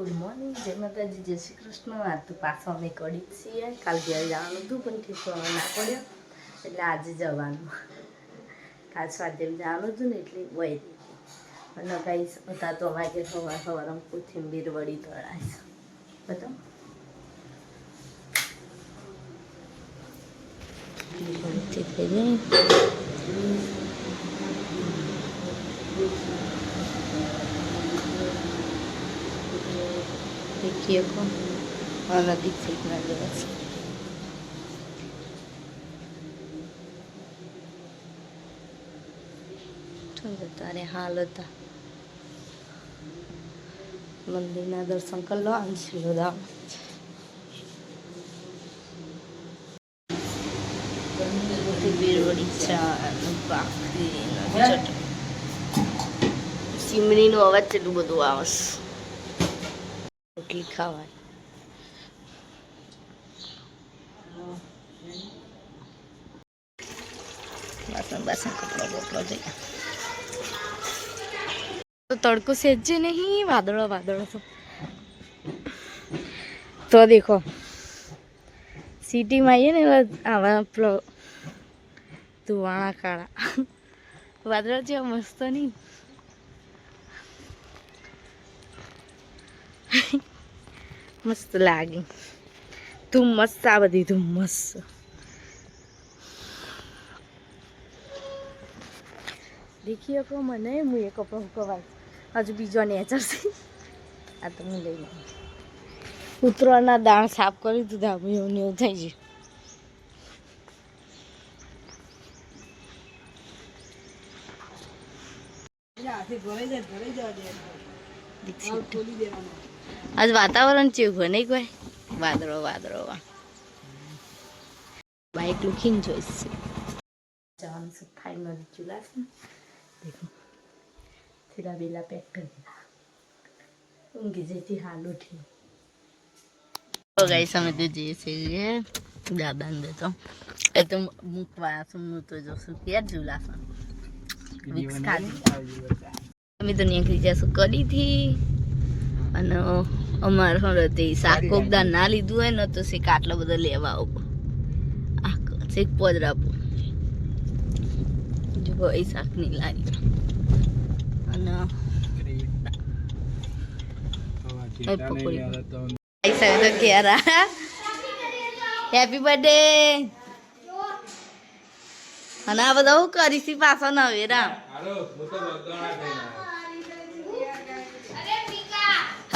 Good morning જય માતાજી જય શ્રી કૃષ્ણ. આ તો પાછો અમે કડી છીએ. કાલ ઘેર જવાનું હતું, પણ ઠીક ના પડ્યો, એટલે આજે જવાનું. કાલ સ્વાધ્યમ જવાનું હતું ને, એટલે વહી દીધી અને કાંઈ હતા તો અમારે કે સવાર સવારમાં કોથિંબીર વળી તળાય બતાવો. વળીથી થઈ જાય. Такие кон. Она действительно делается. તારે હાલ હતા મંદિરના દર્શન કરી લો અંશી બધા બેરોડી ચા ભાખરી ચટ અવાજ એટલું બધું આવશે રોટલી બપડો જઈએ તો તડકો સેજે નહીં, વાદળો વાદળો તો તો દેખો, સિટીમાં આવીએ ને આવા પેલો ધુવાણા કાળા. વાદળ જેવા મસ્ત નહીં. મસ્ત લાગી. ધુમ્મસ આ બધી ધુમ્મસ દેખી શકો મને હું એ કપડો કવાય હજુ બીજો નેચર છે. આ તો હું લઈ લઉં. ઉતરવાના દાણ સાફ કરી દીધા એવું નેવું થઈ ગયું. દીક્ષિત. આજ વાતાવરણ ચેવું હોય નહીં કોઈ? વાદળો વાદળો બાઇક લુકિંગ જોઈશે જવાનું છે ફાઇનલ ચૂલા છે દેખો. થેલા બેલા પેક કરી દીધા. ઊંઘી જઈથી હાલ ઉઠી. તો ગાઈસ અમે તો જઈએ છીએ દાદાને દેતો એ તો મૂકવા છું હું તો જોશું કે ઝૂલા વિક્સ ખાધી અમે તો નીકળી જશું કડીથી અને અમારે હતી શાક કોકદાર ના લીધું હોય ને તો શીખ આટલો બધો લેવા આવો. શીખ પોદરાપો જો એ શાક લારી અને હેપી બર્થડે અને આ બધા હું કરીશી પાછો નવેરા.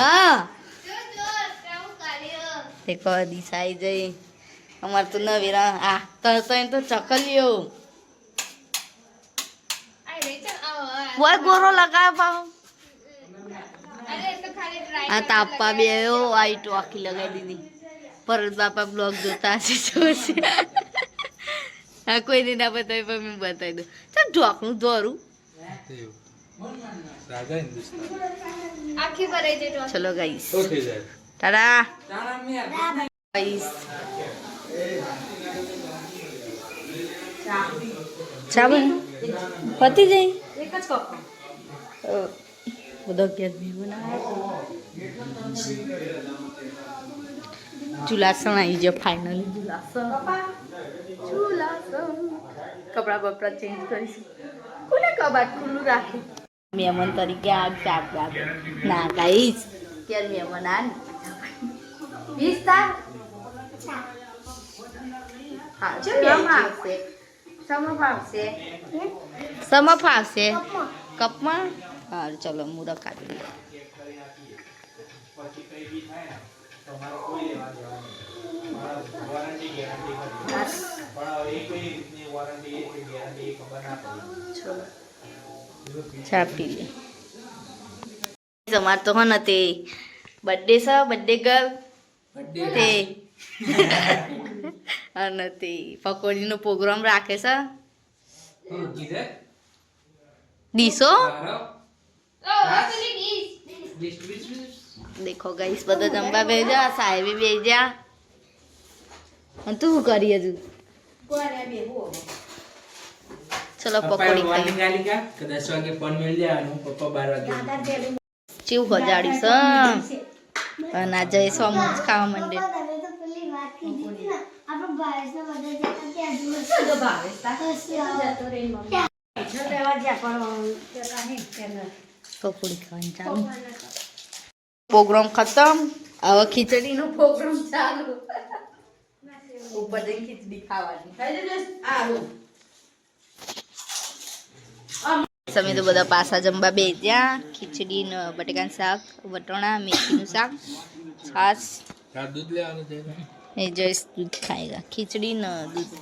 હા. દેખો દિશાઈ જઈ. અમાર તો નવેરા આ તો તો એમ તો ચકલ્યો બોય ગોરો લગાવ પાહો આ તાપા બે આઈટો આખી લગાવી દીધી. પરત બાપા બ્લોગ જોતા હશે જોશે. હા કોઈને ના બતાવી પણ મેં બતાવી દઉં. ચાલ ઢોકનું દોરું ચલો ગાઈસ ટાટા ગાઈસ ચા બન પતી જઈ એક જ કપ. બધો ગેસ બી બનાવ્યો. ચુલાસણ આવી ગયો ફાઇનલી ચુલાસણ. ચુલાસણ. કપડા બપડા ચેન્જ કરીશું. કોને કબાટ ખુલ્લું રાખ્યું મહેમાન તરીકે આગ ચાપ લાગે. ના ગાઈશ ત્યારે મહેમાન આ વીસ તાર હા સમ આવશે. કપમાં. હા ચલો મુરક ચલો. ચા પી લે. તમારે તો હન તે બર્થડે છે બર્થડે ગર્લ તે અને તે પકોડીનો પ્રોગ્રામ રાખે છે. દીસો દેખો ગઈશ બધા જમવા બેજા સાહેબી બેજા અને તું શું કરી હજુ? ચલો પકોડી ખાઈ. કા કે દસ વાગે ફોન મેળ દેવાનું પપ્પા બાર વાગે ચેવું હજાડી અને આ જય સોમોજ ખાવા માંડે પકોડી ખાવાની ચાલુ. પ્રોગ્રામ ખતમ. હવે ખીચડીનો પ્રોગ્રામ ચાલુ. ઉપર જઈને ખીચડી ખાવાની. તમે તો બધા પાસા જમવા બે ત્યાં. ખીચડી ને બટેકાનું શાક વટોણા મેથીનું શાક છાસ દૂધ લેવાનું છે? એ જોઈશ દૂધ ખાયગા ખીચડી ને દૂધ.